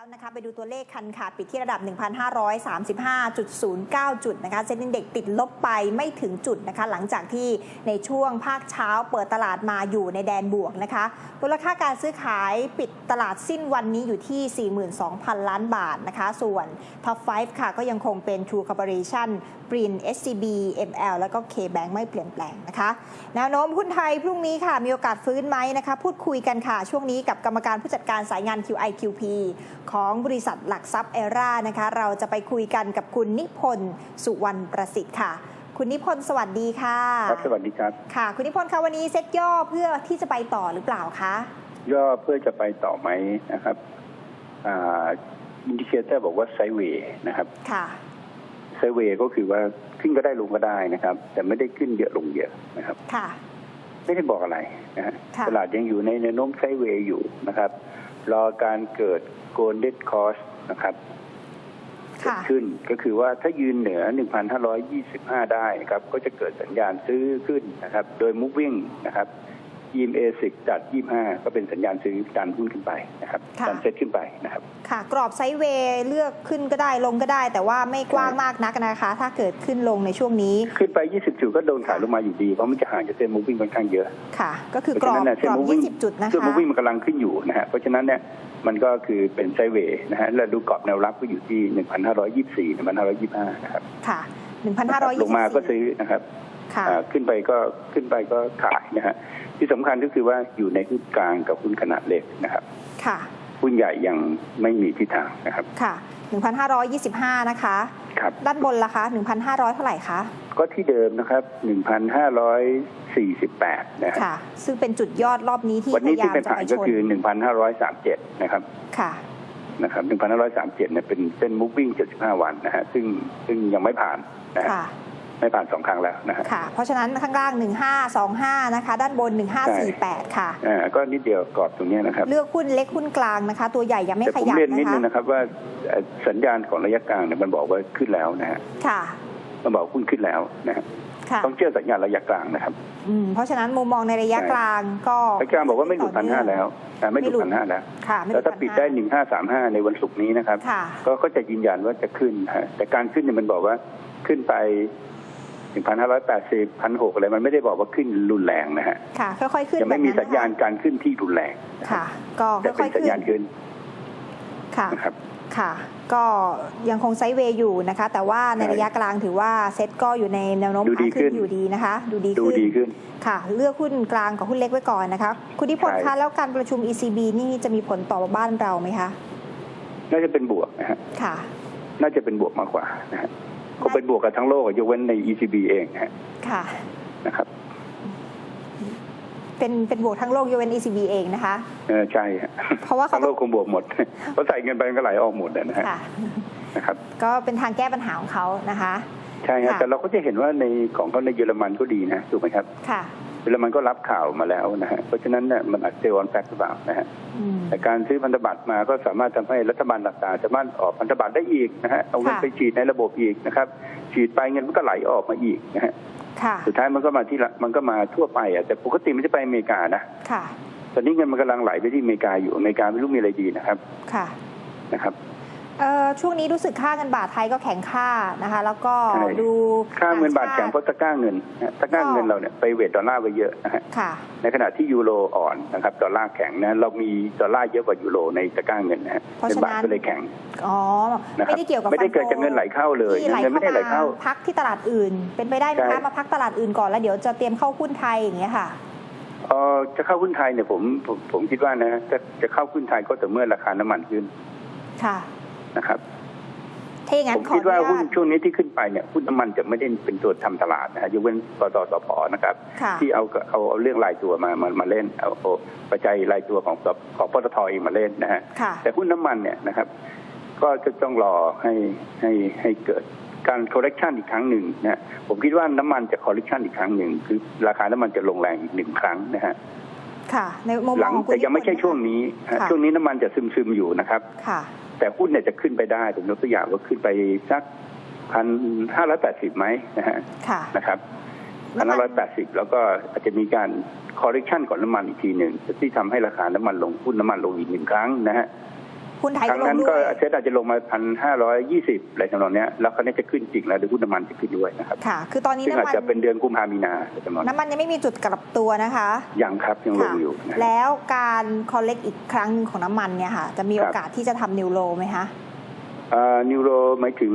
แล้วนะคะไปดูตัวเลขคันขาดปิดที่ระดับ 1,535.09 จุดนะคะเซ็นดินเด็กติดลบไปไม่ถึงจุดนะคะ หลังจากที่ในช่วงภาคเช้าเปิดตลาดมาอยู่ในแดนบวกนะคะมูลค่าการซื้อขายปิดตลาดสิ้นวันนี้อยู่ที่ 42,000 ล้านบาทนะคะ ส่วน Top 5ค่ะ ก็ยังคงเป็น True Corporation ปริน SCB ML แล้วก็ K-Bank ไม่เปลี่ยนแปลงนะคะแนวโน้มหุ้นไทยพรุ่งนี้ค่ะมีโอกาสฟื้นไหมนะคะ พูดคุยกันค่ะ ช่วงนี้กับกรรมการผู้จัดการสายงาน QIQP ของบริษัทหลักทรัพย์เอรานะคะ เราจะไปคุยกันกับคุณนิพนธ์สุวรรณประสิทธิ์ค่ะ คุณนิพนธ์สวัสดีค่ะครับสวัสดีครับค่ะ คุณนิพนธ์คะวันนี้เซ็ตย่อเพื่อที่จะไปต่อหรือเปล่าคะย่อเพื่อจะไปต่อไหมนะครับอินดิเคเตอร์บอกว่าไซด์เวย์นะครับค่ะไซด์เวย์ก็คือว่าขึ้นก็ได้ลงก็ได้นะครับ แต่ไม่ได้ขึ้นเยอะลงเยอะนะครับค่ะ ไม่ได้บอกอะไรนะฮะค่ะตลาดยังอยู่ในแนวโน้มไซด์เวย์อยู่นะครับ รอการเกิดโกลเด้นคอสนะครับเกิค่ะดขึ้นก็คือว่าถ้ายืนเหนือ 1,525 ได้นะครับ ก็จะเกิดสัญญาณซื้อขึ้นนะครับ โดย moving นะครับ EMA 10จัด25 ก็เป็นสัญญาณซื้อดันหุ้นขึ้นไปนะครับค่ะดันเซ็ตขึ้นไปนะครับ ค่ะ กรอบไซด์เวย์เลือกขึ้นก็ได้ลงก็ได้ แต่ว่าไม่กว้างมากนักนะคะ ถ้าเกิดขึ้นลงในช่วงนี้ ขึ้นไป 20 จุดก็โดนขายลงมาอยู่ดี เพราะมันจะห่างจากเส้น moving ค่อนข้างเยอะ ค่ะ ก็คือกรอบเพาะฉะนั้นเส้กนรอบ moving 20 จุดนะเส้นคะ moving มันกำลังขึ้นอยู่นะฮะเพราะฉะนั้นเนี่ยมันก็คือเป็นไซด์เวย์นะฮะแล้วดูกรอบแนวรับก็อยู่ที่ 1,524 1,525 นะครับค่ะลงมาก็ซื้อนะครับค่ะอ่า ขึ้นไปก็ขึ้นไปก็ขายนะฮะที่สำคัญก็คือว่าอยู่ในหุ้นกลางกับหุ้นขนาดเล็กนะครับค่ะหุ้หุ้นใหญ่ยังไม่มีทิศทางนะครับค่ะ 1,525 นะคะครับด้านบนล่ะคะ 1,500 เท่าไหร่คะ ก็ที่เดิมนะครับ 1,548 นะฮะค่ะ ซึ่งเป็นจุดยอดรอบนี้ที่วันพนี้ยายาที่มเป็นจะฐาไปนชก็นคือ 1,537 นะครับ ค่ะนะครับ1,537เนี่ยเป็นเส้น moving 75 วันนะฮะซึ่งซึ่งยังไม่ผ่านนะฮะค่ะ ไม่ผ่านสองครั้งแล้วนะฮะค่ะ เพราะฉะนั้นข้างล่าง 1525 นะคะ ด้านบน 1548 ค่ะอ่าก็นิดเดียวกรอบตรงเนี้ยนะครับ เลือกหุ้นเล็กหุ้นกลางนะคะ ตัวใหญ่ยังไม่แต่ขผมยับเรียนนิดนะนึคะงนะครับว่าเอ่อสัญญาณของระยะกลางเนี่ยมันบอกว่าขึ้นแล้วนะฮะค่ะมันบอกหุ้นขึ้นแล้วนะฮะค่ะต้องเชื่อสัญญาณระยะกลางนะครับอืมเพราะฉะนั้นมุมมองในระยะใช่กลางก็ระยะกลางบอกว่าไม่หลุดพันห้าแล้วอ่าไม่หลุดไม่หลุดพันห้าแล้วค่ะไม่หแล้ลุวถ้าปิดได้หนึ่งห้าสามห้าในวันศุกร์นี้นะครับค่ะก็ก็จะยืนยันว่าจะขึ้นนะฮะแต่การขึ้นเนี่ยมันบอกว่าขึ้นไป หนึ่งพันห้าร้อยแปดสิบพันหกอะไรมันไม่ได้บอกว่าขึ้นรุนแรงนะฮะค่ะค่อยๆขึ้นยังไม่มีแบบนั้นสัญญาณการขึ้นที่รุนแรงนะค่ะ ก็แต่ค่เป็อนยๆสัญขึ้นญาณขึ้นค่ะนะครับค่ะ ก็ยังคงไซด์เวย์อยู่นะคะ แต่ว่าในใช่ระยะกลางถือว่าเซ็ตก็อยู่ในแนวโน้มดูดีขาขึ้ขึ้นนอยู่ดีนะคะ ดูดีดูขึ้นดีขึ้นค่ะ เลือกหุ้นกลางกับหุ้นเล็กไว้ก่อนนะคะ คุณนิพนธ์ใช่คะแล้วการประชุม ECB นี่จะมีผลต่อบ้านเราไหมคะ น่าจะเป็นบวกนะฮะค่ะ น่าจะเป็นบวกมากกว่านะฮะ ก็เป็นบวกกับทั้งโลกอะยกเว้นใน ECB เองนะฮะค่ะนะครับ เป็นเป็นบวกทั้งโลกยกเว้น ECB เองนะคะเออใช่ฮะเพราะว่าทั้เขางโลกคงบวกหมดเพราะใส่เงินไปมันก็ไหลออกหมดอะนะฮะค่ะนะครับ ก็เป็นทางแก้ปัญหาของเขานะคะ ใช่ฮะค่ะแต่เราก็จะเห็นว่าในของเขาในเยอรมันก็ดีนะถูกไหมครับค่ะ เยอรมันก็รับข่าวมาแล้วนะฮะเพราะฉะนั้นเนี่ยมันอัดเซลออนแฟกหรือเปล่านะฮะอืมแต่การซื้อพันธบัตรมาก็สามารถทำให้รัฐบาลต่างๆสามารถออกพันธบัตรได้อีกนะฮะเอาเงินค่ะไปฉีดในระบบอีกนะครับ ฉีดไปเงินมันก็ไหลออกมาอีกนะฮะค่ะสุดท้ายมันก็มาที่ละมันก็มาทั่วไปอะแต่ปกติมันจะไปอเมริกานะค่ะตอนนี้เงินมันกำลังไหลไปที่อเมริกาอยู่อเมริกาไม่รู้มีอะไรดีนะครับค่ะนะครับ เอ่อช่วงนี้รู้สึกค่าเงินบาทไทยก็แข็งค่านะคะ แล้วก็ใช่ดูค่าเงินบาทต่แข็งเพราะตะกร้าเงินนะฮะตะกร้าเงินเราเนี่ยไปเวทดอลลาร์ไปเยอะนะฮะค่ะ ในขณะที่ยูโรอ่อนนะครับดอลลาร์แข็งนะเรามีดอลลาร์เยอะกว่ายูโรในตะกร้าเงินนะฮะเพราะเงินฉะบาทนั้นก็เลยแข็งอ๋อ นะครัไม่ได้เกี่ยวกับไม่ได้เกิดฟัจากเงินไหลเข้าเลยที่ไหลเงินไม่ได้ไหลเข้ามาพักที่ตลาดอื่น เป็นไปได้ไหมใช่ คะมาพักตลาดอื่นก่อนแล้วเดี๋ยวจะเตรียมเข้าหุ้นไทยอย่างเงี้ยค่ะ เออจะเข้าหุ้นไทยเนี่ยผมผมผมคิดว่านะจะจะเข้าหุ้นไทยก็แต่อเมื่อราคาน้ำมันขึ้น ค่ะ นะครับถ้าอย่างนั้ผนมขอคิดว่าอนุหุ้นญาตช่วงนี้ที่ขึ้นไปเนี่ยหุ้นน้ำมันจะไม่ได้เป็นตัวทำตลาดนะฮะยกเว้นปตสพนะครับค่ะที่เอาเอาเอาเรื่องรายตัวมามามาเล่นเอาเอาปัจจัยรายตัวของของปตทเองมาเล่นนะฮะค่ะแต่หุ้นน้ำมันเนี่ยนะครับ ก็จะต้องรอให้ให้ให้เกิดการ correction อีกครั้งหนึ่งนะผมคิดว่าน้ำมันจะ correction อีกครั้งหนึ่งคือ ราคาน้ำมันจะลงแรงอีกหนึ่งครั้งนะฮะค่ะในมุมหมลัองงของคุณแต่ยังไม่ใช่นิพนธ์ช่วงนี้ฮะค่ะช่วงนี้น้ำมันจะซึมซึมๆอยู่นะครับค่ะ แต่หุ้นเนี่ยจะขึ้นไปได้ผมยกตัวอย่างว่าขึ้นไปสักพันห้าร้อยแปดสิบไหมนะฮะค่ะนะครับพันห้าร้อยแปดสิบแล้วก็อาจจะมีการ correction ของน้ำมันอีกทีหนึ่งที่ทำให้ราคาน้ำมันลงหุ้นน้ำมันลงอีกหนึ่งครั้งนะฮะ หุ้นไทยครั้งก็ลนั้งนด้ก็วยเซ็ตอาจจะลงมาพันห้าร้อยยี่สิบอะไรทำนองเนี้ยแล้วคราวนี้จะขึ้นจริงแล้วเดี๋ยวหุ้นน้ำมันจะขึ้นด้วยนะครับค่ะ คือตอนนี้ซึ่งอาจน้ำมันจะเป็นเดือนกุมภามีนาจำนวนน้ำมันยังไม่มีจุดกลับตัวนะคะยังครับยังลงค่ะอยู่นะแล้วการคอลเลกอีกครั้งหนึ่งของน้ำมันเนี่ยค่ะ จะมีครับโอกาสที่จะทำนิวโลไหมคะนิวโรหมายถึง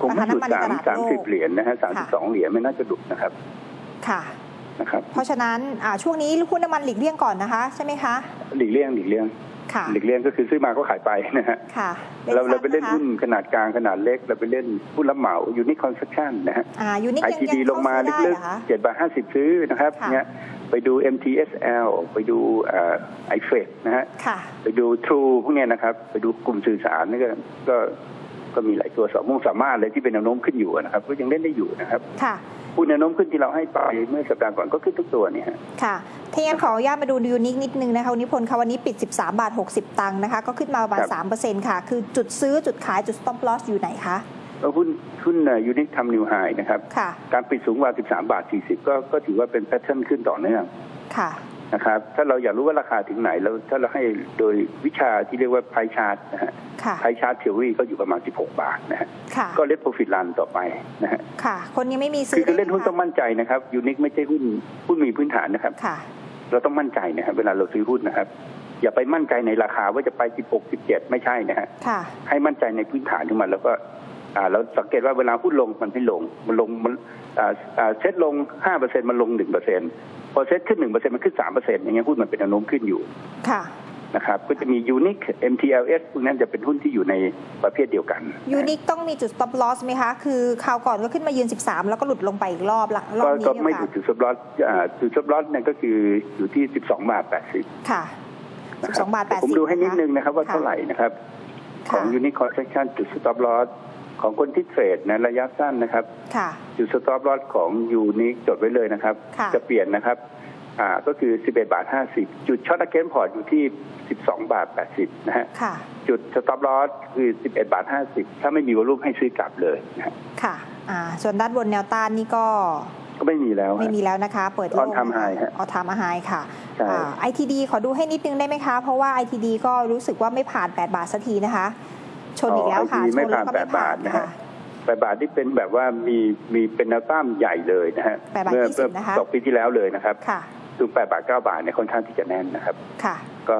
คงไม่หยุดราคาสามน้ำมันในตลาดสามสิบโลกเหรียญนะฮะสามสิบสองเหรียญไม่น่าจะหลุดนะครับ ค่ะนะครับเพราะฉะนั้นอ่าช่วงนี้หุ้นน้ำมันหลีกเลี่ยงก่อนนะคะ ใช่ไหมคะ หลีกเลี่ยงหลีกเลี่ยงค่ะ หลีกเลี่ยงก็คือซื้อมาก็ขายไปนะฮะค่ะเราเราไปเล่นสั้ะคะหุ้นขนาดกลางขนาดเล็ก เราไปเล่นหุ้นรับเหมายูนิคอนสตรักชั่นนะฮะอ่ายูนิคไอยังทีดียังลงมาเข้ซื้อได้ลึเหกรอคะๆเจ็ดบาทห้าสิบซื้อนะครับค่ะเนี่ยไปดู MTSL ไปดูไอเฟกนะฮะค่ะไปดู True พวกเนี้ยนะครับ ไปดูกลุ่มสื่อสารนี่ก็ ก็ก็มีหลายตัวสองมุ่งสามารถเลยที่เป็นแนวโน้มขึ้นอยู่นะครับ ก็ยังเล่นได้อยู่นะครับค่ะหุ้นแนวโน้มขึ้นที่เราให้ไปเมื่อสัปดาห์ก่อนก็ขึ้นทุกตัวเนี่ยฮะค่ะถ้าอย่างนั้นขออนุญาตมาดูยูนิคนิดนึงนะคะวันนี้พลค่ะวันนี้ปิด 13 บาท 60 ตังค์นะคะ ก็ขึ้นมาประมาณครับ3%ค่ะ คือจุดซื้อจุดขายจุด stop loss อยู่ไหนคะแล้วหุ้นหุ้นยูนิคทำนิวไฮนะครับค่ะการปิดสูงกว่า 13 บาท 40 ก็ก็ถือว่าเป็นแพทเทิร์นขึ้นต่อเนื่องค่ะ นะครับ ถ้าเราอยากรู้ว่าราคาถึงไหนแล้วถ้าเราให้โดยวิชาที่เรียกว่าไพชาร์ตนะฮะค่ะไพชาร์ตเทอรี่ก็อยู่ประมาณ 16 บาทนะฮะค่ะก็เลทโปรฟิตลันต่อไปนะฮะค่ะคนยังไม่มีซื้คืออคือเล่นหุ้นได้ต้องไหมมั่นใจนะครับยูนิคไม่ใช่หุ้นหุ้นมีพื้นฐานนะครับค่ะเราต้องมั่นใจนะครับเวลาเราซื้อหุ้นนะครับ อย่าไปมั่นใจในราคาว่าจะไป 16 17 ไม่ใช่นะฮะค่ะให้มั่นใจในพื้นฐานของมันแล้วก็อ่า เราสังเกตว่าเวลาหุ้นลงมันไม่ลง มันลงมันอ่าอ่าเซ็ตลง5%มันลง1%พอเซ็ตขึ้น1%มันขึ้น3%อย่างเงี้ยหุ้นมันเป็นแนวโน้มขึ้นอยู่ค่ะนะครับก็จะมียูนิค MTLS พวกนั้นจะเป็นหุ้นที่อยู่ในประเภทเดียวกันยูนิคต้องมีจุด stop loss ไหมคะ คือคราวก่อนก็ขึ้นมายืน 13 แล้วก็หลุดลงไปอีกรอบละรอบก็นี้ก็เนี่ยไม่ค่ะถูกจุดซับลอสอ่าจุดซับลอสเนี่ยก็คืออยู่ที่ 12 บาท 80 ค่ะนะครั12 บาท 80 ผมดูให้นิดนึงะนะครับว่าค่ะเท่าไหร่นะครับ ของค่ะยูนิคอนเซชันจุด stop loss ของคนที่เทรดนะระยะสั้นนะครับค่ะจุด stop loss ของยูนิคจดไว้เลยนะครับค่ะจะเปลี่ยนนะครับอ่าก็คือ 11 บาท 50 จุดช็อตเกนพอร์ตอยู่ที่ 12 บาท 80 นะฮะค่ะจุด stop loss คือ 11 บาท 50 ถ้าไม่มีวอลุ่มให้ซื้อกลับเลยนะฮะค่ะอ่าส่วนด้านบนแนวต้านนี่ก็ก็ไม่มีแล้วฮะไม่มีแล้วนะคะ เปิด On time high ฮะออทามไฮค่ะใช่ไอทีดีขอดูให้นิดนึงได้ไหมคะ เพราะว่า ITD ก็รู้สึกว่าไม่ผ่าน 8 บาทสักทีนะคะ ชนอีกแล้วค่ะอ๋อ ITD ชไม่นแล้วก็ผ่านไม่8บาผ่าทนนะฮะค่ะแปดบาทที่เป็นแบบว่ามีมีเป็นแนวต้านใหญ่เลยนะฮะแปดบาทเมื่อยี่สิบนะคะสองปีที่แล้วเลยนะครับค่ะดูแปดบาทเก้าบาทเนี่ยค่อนข้างที่จะแน่นนะครับค่ะก็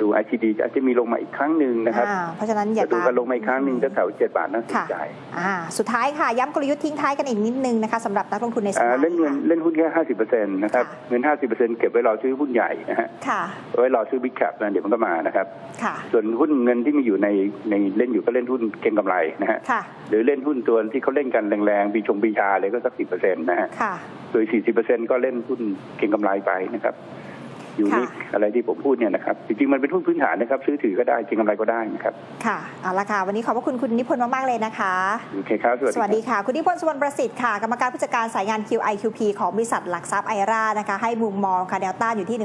ดู ICD อาจจะมีลงมาอีกครั้งหนึ่งนะครับอ่าเพราะฉะนั้นอย่าจะดูตามกันลงมาอีกครั้งหนึ่งก็แถวเจ็ดบาทน่าสนค่ะใจอ่าสุดท้ายค่ะ ย้ำกลยุทธ์ทิ้งท้ายกันอีกนิดนึงนะคะสำหรับนักลงทุนในสัปอ่าดาห์เล่นเงินค่ะเล่นหุ้นแค่ห้าสิบเปอร์เซ็นต์นะครับค่ะเงินห้าสิบเปอร์เซ็นต์เก็บไว้รอซื้อหุ้นใหญ่นะฮะค่ะไว้รอซื้อบิ๊กแคปนะเดี๋ยวมันก็มานะครับค่ะส่วนหุ้นเงินที่มีอยู่ในในเล่นอยู่ก็เล่นหุ้นเก็งกำไรนะฮะค่ะหรือเล่นหุ้นตัวที่เขาเล่นกันแรงๆปีชงปีชาเลยก็สักสิบเปอร์เซ็นต์นะฮะค่ะโดย40%ก็เล่นหุ้นเก็งกำไรไปนะครับอ ยู่นี่ค่ะอะไรที่ผมพูดเนี่ยนะครับ จริงๆ มันเป็นหุ้นพื้นฐานนะครับ ซื้อถือก็ได้เก็งกำไรก็ได้นะครับ ค่ะเอาละค่ะ วันนี้ขอบพระคุณคุณนิพนธ์มาก ๆ เลยนะคะ โอเคครับ สวัสสดีวัสครับดีค่ะ คุณนิพนธ์สุวรรณประสิทธิ์ค่ะ กรรมการผู้จัดการสายงาน QIQP ของบริษัทหลักทรัพย์ไอรานะคะ ให้มุมมองค่ะแนวต้านอยู่ที่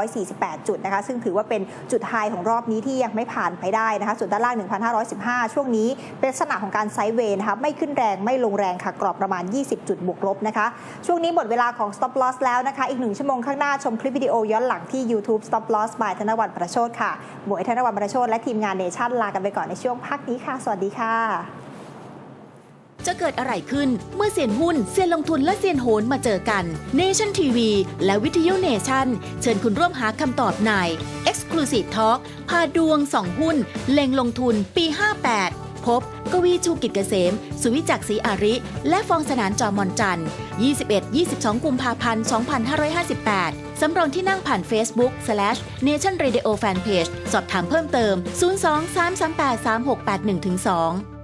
1,548 จุดนะคะ ซึ่งถือว่าเป็นจุดไฮของรอบนี้ที่ยังไม่ผ่านไปได้นะคะ ส่วนด้านล่าง 1,515 ช่วงนี้ เป็นลักษณะของการไซด์เวย์นะคะไม่ขึ้นแรงไม่ลงแรงค่ะกรอบประมาณ 20 จุดบวกลบนะคะช่วงนี้หมดเวลาของ stop loss แล้วนะคะอีกหนึ่งชั่วโมงข้างหน้าชมคลิปวิดีโอย้อนหลังที่ YouTube stop loss by ธนวัฒน์ประโชดค่ะหมวยธนวัฒน์ประโชดและทีมงานเนชั่นลากันไปก่อนในช่วงพักนี้ค่ะ สวัสดีค่ะ จะเกิดอะไรขึ้นเมื่อเซียนหุ้น เซียนลงทุนและเซียนโหนมาเจอกัน Nation TV และวิทยุ Nation เชิญคุณร่วมหาคำตอบใน Exclusive Talk พาดวงส่องหุ้น เล็งลงทุนปี 58 พบ กวีชูกิจเกษม สุวิจักษ์ศรีอาริ และฟองสนานจอมอนจันทร์ 21-22 กุมภาพันธ์ 2558 สำรองที่นั่งผ่าน Facebook slash Nation Radio Fanpage สอบถามเพิ่มเติม 02 338 3681 2